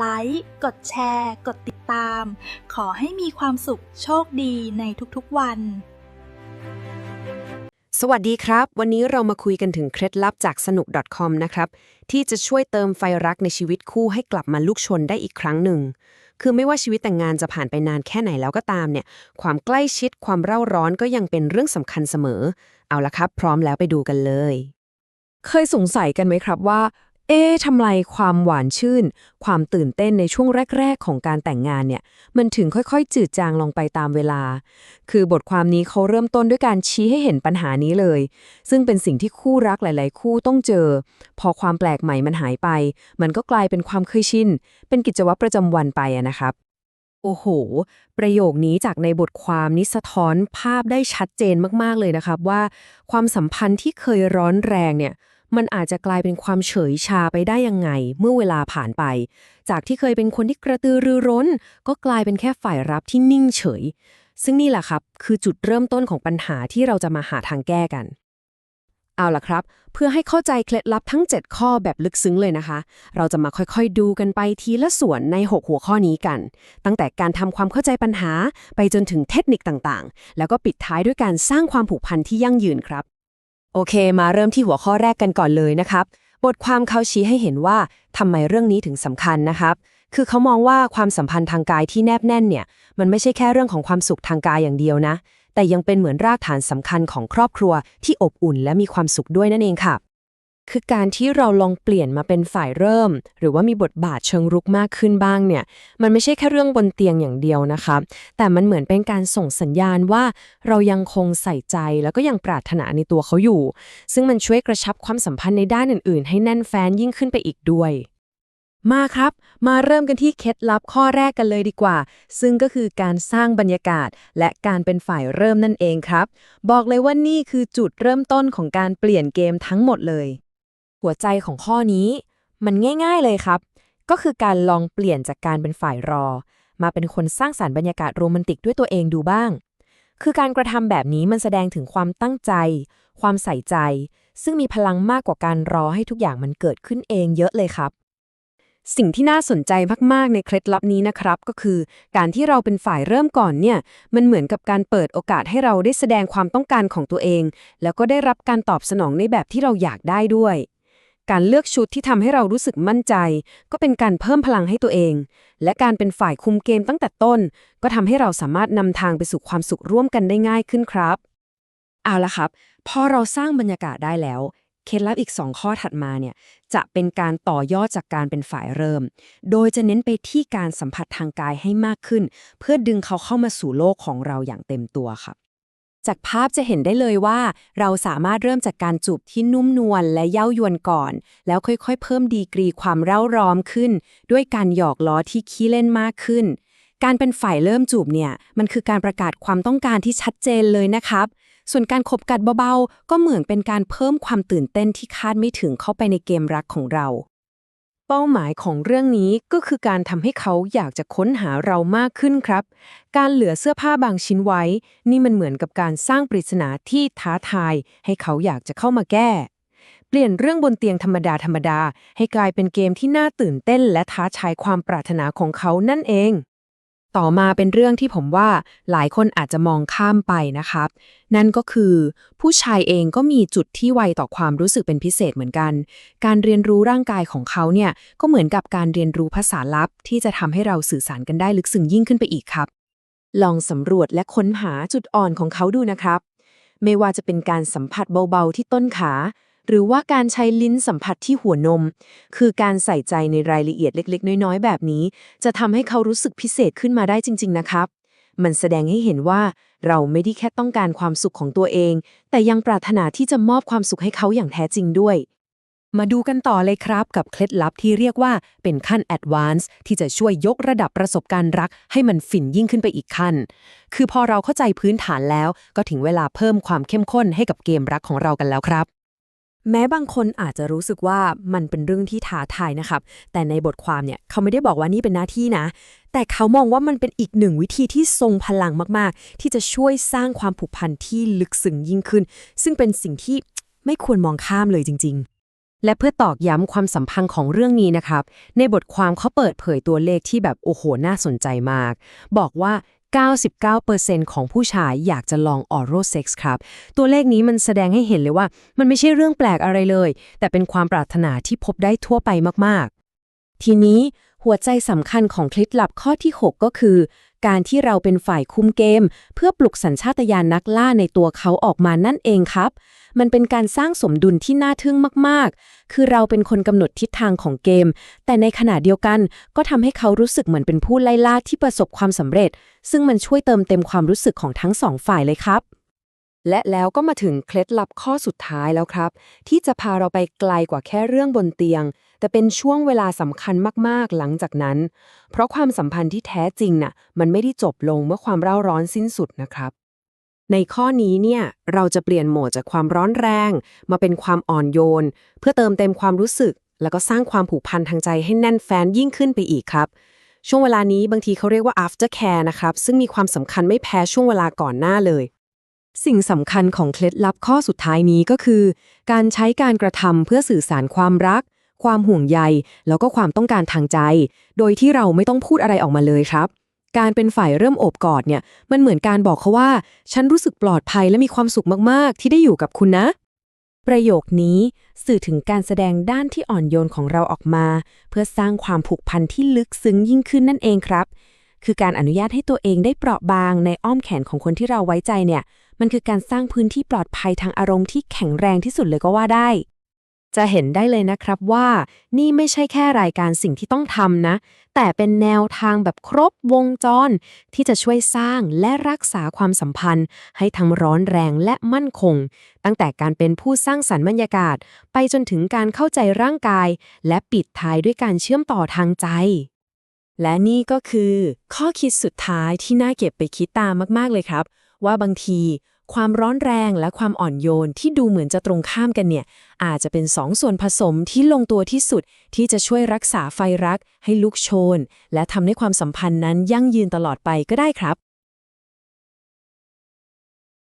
ไลค์ กดแชร์ กดติดตาม ขอให้มีความสุขโชคดีในทุกๆวัน สวัสดีครับ วันนี้เรามาคุยกันถึงเคล็ดลับจากสนุก .com นะครับ ที่จะช่วยเติมไฟรักในชีวิตคู่ให้กลับมาลุกชนได้อีกครั้งหนึ่ง คือไม่ว่าชีวิตแต่งงานจะผ่านไปนานแค่ไหนแล้วก็ตามเนี่ย ความใกล้ชิดความเร่าร้อนก็ยังเป็นเรื่องสำคัญเสมอ เอาละครับ พร้อมแล้วไปดูกันเลย เคยสงสัยกันไหมครับว่า เอ๊ะทำไมความหวานชื่น ความตื่นเต้นในช่วงแรก ๆ ของการแต่งงานเนี่ย มันถึงค่อยๆ จืดจางลงไปตามเวลา คือบทความนี้เขาเริ่มต้นด้วยการชี้ให้เห็นปัญหานี้เลย ซึ่งเป็นสิ่งที่คู่รักหลาย ๆ คู่ต้องเจอ พอความแปลกใหม่มันหายไป มันก็กลายเป็นความเคยชิน เป็นกิจวัตรประจำวันไปอะนะครับ โอ้โห ประโยคนี้จากในบทความนี้สะท้อนภาพได้ชัดเจนมากๆเลยนะครับว่า ความสัมพันธ์ที่เคยร้อนแรงเนี่ย มันอาจจะกลายเป็นความเฉยชาไปได้ยังไง เมื่อเวลาผ่านไป จากที่เคยเป็นคนที่กระตือรือร้น ก็กลายเป็นแค่ฝ่ายรับที่นิ่งเฉย ซึ่งนี่แหละครับ คือจุดเริ่มต้นของปัญหาที่เราจะมาหาทางแก้กัน เอาล่ะครับ เพื่อให้เข้าใจเคล็ดลับทั้ง 7 ข้อแบบลึกซึ้งเลยนะคะ เราจะมาค่อยๆดูกันไปทีละส่วนใน 6 หัวข้อนี้กัน ตั้งแต่การทำความเข้าใจปัญหาไปจนถึงเทคนิคต่างๆ แล้วก็ปิดท้ายด้วยการสร้างความผูกพันที่ยั่งยืนครับ โอเค มาเริ่มที่หัวข้อแรกกันก่อนเลยนะครับ บทความเขาชี้ให้เห็นว่าทำไมเรื่องนี้ถึงสำคัญนะครับ คือเขามองว่าความสัมพันธ์ทางกายที่แนบแน่นเนี่ย มันไม่ใช่แค่เรื่องของความสุขทางกายอย่างเดียวนะ แต่ยังเป็นเหมือนรากฐานสำคัญของครอบครัวที่อบอุ่นและมีความสุขด้วยนั่นเองค่ะ คือการที่เราลองเปลี่ยนมาเป็นฝ่ายเริ่ม หรือว่ามีบทบาทเชิงรุกมากขึ้นบ้างเนี่ย มันไม่ใช่แค่เรื่องบนเตียงอย่างเดียวนะคะ แต่มันเหมือนเป็นการส่งสัญญาณว่าเรายังคงใส่ใจแล้วก็ยังปรารถนาในตัวเขาอยู่ ซึ่งมันช่วยกระชับความสัมพันธ์ในด้านอื่น ๆ ให้แน่นแฟ้นยิ่งขึ้นไปอีกด้วยมาครับ มาเริ่มกันที่เคล็ดลับข้อแรกกันเลยดีกว่า ซึ่งก็คือการสร้างบรรยากาศ และการเป็นฝ่ายเริ่มนั่นเองครับ บอกเลยว่านี่คือจุดเริ่มต้นของการเปลี่ยนเกมทั้งหมดเลย หัวใจของข้อนี้ มันง่าย ๆเลยครับ ก็คือการลองเปลี่ยนจากการเป็นฝ่ายรอ มาเป็นคนสร้างสารรค์บรรยากาศโรแมนติกด้วยตัวเองดูบ้าง คือการกระทำแบบนี้มันแสดงถึงความตั้งใจ ความใส่ใจ ซึ่งมีพลังมากกว่าการรอให้ทุกอย่างมันเกิดขึ้นเองเยอะเลยครับสิ่งที่น่าสนใจมาก ๆ ในเคล็ดลับนี้นะครับ ก็คือ การที่เราเป็นฝ่ายเริ่มก่อนเนี่ย มันเหมือนกับการเปิดโอกาสให้เราได้แสดงความต้องการของตัวเอง แล้วก็ได้รับการตอบสนองในแบบที่เราอยากได้ด้วย การเลือกชุดที่ทำให้เรารู้สึกมั่นใจ ก็เป็นการเพิ่มพลังให้ตัวเอง และการเป็นฝ่ายคุมเกมตั้งแต่ต้น ก็ทำให้เราสามารถนำทางไปสู่ความสุขร่วมกันได้ง่ายขึ้นครับ เอาละครับ พอเราสร้างบรรยากาศได้แล้ว เคล็ดลับอีก 2 ข้อถัดมาเนี่ยจะเป็นการต่อยอดจากการเป็นฝ่ายเริ่ม โดยจะเน้นไปที่การสัมผัสทางกายให้มากขึ้น เพื่อดึงเขาเข้ามาสู่โลกของเราอย่างเต็มตัวครับ จากภาพจะเห็นได้เลยว่า เราสามารถเริ่มจากการจูบที่นุ่มนวลและเย้ายวนก่อน แล้วค่อยๆ เพิ่มดีกรีความเร่าร้อนขึ้น ด้วยการหยอกล้อที่ขี้เล่นมากขึ้น การเป็นฝ่ายเริ่มจูบเนี่ย มันคือการประกาศความต้องการที่ชัดเจนเลยนะครับ ส่วนการขบกัดเบาๆ ก็เหมือนเป็นการเพิ่มความตื่นเต้นที่คาดไม่ถึงเข้าไปในเกมรักของเรา เป้าหมายของเรื่องนี้ก็คือการทำให้เขาอยากจะค้นหาเรามากขึ้นครับ การเหลือเสื้อผ้าบางชิ้นไว้ นี่มันเหมือนกับการสร้างปริศนาที่ท้าทาย ให้เขาอยากจะเข้ามาแก้ เปลี่ยนเรื่องบนเตียงธรรมดาธรรมดาให้กลายเป็นเกมที่น่าตื่นเต้น และท้าทายความปรารถนาของเขานั่นเอง ต่อมาเป็นเรื่องที่ผมว่าหลายคนอาจจะมองข้ามไปนะครับ นั่นก็คือ ผู้ชายเองก็มีจุดที่ไวต่อความรู้สึกเป็นพิเศษเหมือนกัน การเรียนรู้ร่างกายของเขาเนี่ยก็เหมือนกับการเรียนรู้ภาษาลับ ที่จะทำให้เราสื่อสารกันได้ลึกซึ้งยิ่งขึ้นไปอีกครับ ลองสำรวจและค้นหาจุดอ่อนของเขาดูนะครับ ไม่ว่าจะเป็นการสัมผัสเบาๆที่ต้นขา หรือว่าการใช้ลิ้นสัมผัสที่หัวนม คือการใส่ใจในรายละเอียดเล็ก ๆ น้อย ๆ แบบนี้ จะทำให้เขารู้สึกพิเศษขึ้นมาได้จริง ๆ นะครับ มันแสดงให้เห็นว่าเราไม่ได้แค่ต้องการความสุขของตัวเอง แต่ยังปรารถนาที่จะมอบความสุขให้เขาอย่างแท้จริงด้วยมาดูกันต่อเลยครับกับเคล็ดลับที่เรียกว่าเป็นขั้น Advance ที่จะช่วยยกระดับประสบการณ์รัก ให้มันฝิ่นยิ่งขึ้นไปอีกขั้น คือพอเราเข้าใจพื้นฐานแล้ว ก็ถึงเวลาเพิ่มความเข้มข้นให้กับเกมรักของเรากันแล้วครับ แม้บางคนอาจจะรู้สึกว่ามันเป็นเรื่องที่ท้าทายนะครับ แต่ในบทความเนี่ยเขาไม่ได้บอกว่านี่เป็นหน้าที่นะ แต่เขามองว่ามันเป็นอีกหนึ่งวิธีที่ทรงพลังมากๆ ที่จะช่วยสร้างความผูกพันที่ลึกซึ้งยิ่งขึ้น ซึ่งเป็นสิ่งที่ไม่ควรมองข้ามเลยจริง ๆและเพื่อตอกย้ำความสัมพันธ์ของเรื่องนี้นะครับ ในบทความเขาเปิดเผยตัวเลขที่แบบโอ้โห น่าสนใจมาก บอกว่า 99%ของผู้ชายอยากจะลองออโรเซ็กส์ครับ ตัวเลขนี้มันแสดงให้เห็นเลยว่า มันไม่ใช่เรื่องแปลกอะไรเลย แต่เป็นความปรารถนาที่พบได้ทั่วไปมากๆ ทีนี้หัวใจสำคัญของเคล็ดลับข้อที่ 6 ก็คือ การที่เราเป็นฝ่ายคุมเกม เพื่อปลุกสัญชาตญาณนักล่าในตัวเขาออกมานั่นเองครับ มันเป็นการสร้างสมดุลที่น่าทึ่งมากๆ คือเราเป็นคนกำหนดทิศทางของเกม แต่ในขณะเดียวกันก็ทำให้เขารู้สึกเหมือนเป็นผู้ไล่ล่าที่ประสบความสำเร็จ ซึ่งมันช่วยเติมเต็มความรู้สึกของทั้งสองฝ่ายเลยครับ และแล้วก็มาถึงเคล็ดลับข้อสุดท้ายแล้วครับ ที่จะพาเราไปไกลกว่าแค่เรื่องบนเตียง แต่เป็นช่วงเวลาสำคัญมากๆ หลังจากนั้น เพราะความสัมพันธ์ที่แท้จริงน่ะมันไม่ได้จบลงเมื่อความเร่าร้อนสิ้นสุดนะครับ ในข้อนี้เนี่ยเราจะเปลี่ยนโหมดจากความร้อนแรง มาเป็นความอ่อนโยน เพื่อเติมเต็มความรู้สึก แล้วก็สร้างความผูกพันทางใจให้แน่นแฟนยิ่งขึ้นไปอีกครับ ช่วงเวลานี้บางทีเขาเรียกว่า after care นะครับ ซึ่งมีความสำคัญไม่แพ้ช่วงเวลาก่อนหน้าเลย สิ่งสำคัญของเคล็ดลับข้อสุดท้ายนี้ก็คือ การใช้การกระทำเพื่อสื่อสารความรัก ความห่วงใย แล้วก็ความต้องการทางใจ โดยที่เราไม่ต้องพูดอะไรออกมาเลยครับ การเป็นฝ่ายเริ่มโอบกอดเนี่ยมันเหมือนการบอกเขาว่า ฉันรู้สึกปลอดภัยและมีความสุขมากๆ ที่ได้อยู่กับคุณนะ ประโยคนี้สื่อถึงการแสดงด้านที่อ่อนโยนของเราออกมา เพื่อสร้างความผูกพันที่ลึกซึ้งยิ่งขึ้นนั่นเองครับ คือการอนุญาตให้ตัวเองได้เปราะบางในอ้อมแขนของคนที่เราไว้ใจเนี่ย มันคือการสร้างพื้นที่ปลอดภัยทางอารมณ์ที่แข็งแรงที่สุดเลยก็ว่าได้ จะเห็นได้เลยนะครับว่า นี่ไม่ใช่แค่รายการสิ่งที่ต้องทำนะ แต่เป็นแนวทางแบบครบวงจร ที่จะช่วยสร้างและรักษาความสัมพันธ์ ให้ทั้งร้อนแรงและมั่นคง ตั้งแต่การเป็นผู้สร้างสรรค์บรรยากาศ ไปจนถึงการเข้าใจร่างกาย และปิดท้ายด้วยการเชื่อมต่อทางใจ และนี่ก็คือ ข้อคิดสุดท้ายที่น่าเก็บไปคิดตามมาก ๆ เลยครับ ว่าบางที ความร้อนแรงและความอ่อนโยนที่ดูเหมือนจะตรงข้ามกันเนี่ย อาจจะเป็นสองส่วนผสมที่ลงตัวที่สุดที่จะช่วยรักษาไฟรักให้ลุกโชน และทำให้ความสัมพันธ์นั้นยั่งยืนตลอดไปก็ได้ครับ